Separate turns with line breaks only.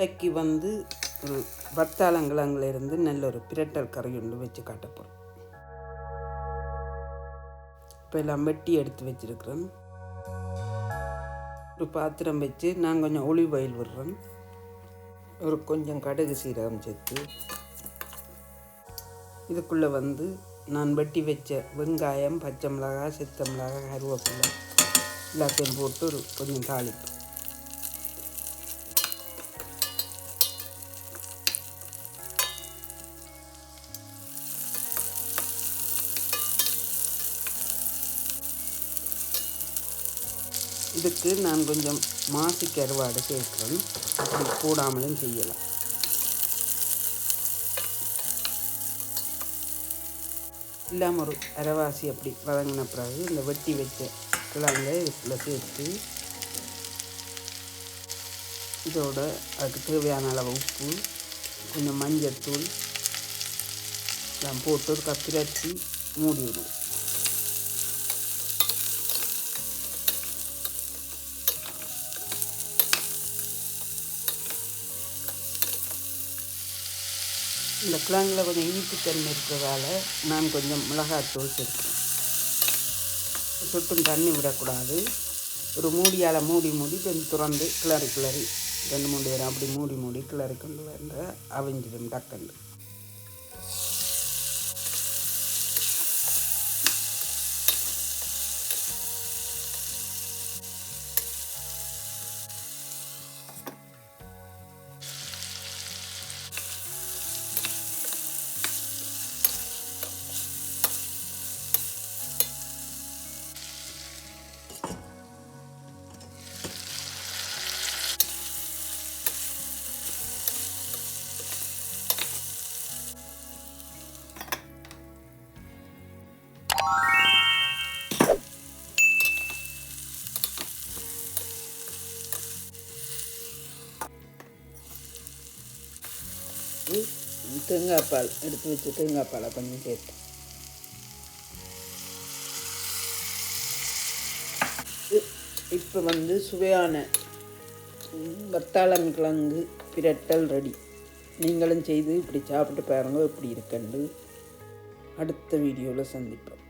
இன்னைக்கு வந்து ஒரு நல்ல ஒரு பிரட்டல் கறி ஒன்று வச்சு காட்ட போகிறோம் இப்போ எல்லாம் வெட்டி எடுத்து வச்சிருக்கிறேன். ஒரு பாத்திரம் வச்சு நான் கொஞ்சம் ஒளிவ் ஆயில் விடுறேன். ஒரு கொஞ்சம் கடுகு சீரகம் சேர்த்து இதுக்குள்ளே வந்து நான் வெட்டி வச்ச வெங்காயம் பச்சை மிளகாய் சித்த மிளகாய் கருவேப்பிலை எல்லாத்தையும் போட்டு ஒரு கொஞ்சம் தாளிப்பு இதுக்கு நான் கொஞ்சம் மாசி கருவாடு சேர்க்குறேன். அப்படி கூடாமலும் செய்யலாம். இல்லாமல் ஒரு அரைவாசி அப்படி வதங்கின பிறகு இந்த வெட்டி வச்ச கிழங்க இதில் சேர்த்து இதோட அதுக்கு தேவையான அளவு உப்பு கொஞ்சம் மஞ்சத்தூள் எல்லாம் போட்டு ஒரு கத்திரச்சி மூடி விடுவோம். இந்த கிழங்கில் கொஞ்சம் இனிப்புத்தன்மை இருக்கிறதால நான் கொஞ்சம் மிளகாத்தூள் சேர்க்கிறேன் சுட்டும் தண்ணி விடக்கூடாது. ஒரு மூடியால் மூடி மூடி கொஞ்சம் திறந்து கிளறி கிளறி ரெண்டு மூணு நேரம் அப்படி மூடி மூடி கிளறி கொண்டு வந்து அவிஞ்சிடும் டக்கண்டு தேங்காய் பால் எடுத்து வச்சு தேங்காய் பாலை கொஞ்சம் சேர்த்து. இப்போ வந்து சுவையான வத்தாளம் கிழங்கு பிரட்டல் ரெடி. நீங்களும் செய்து இப்படி சாப்பிட்டு பாருங்க எப்படி இருக்குன்னு. அடுத்த வீடியோவில் சந்திப்போம்.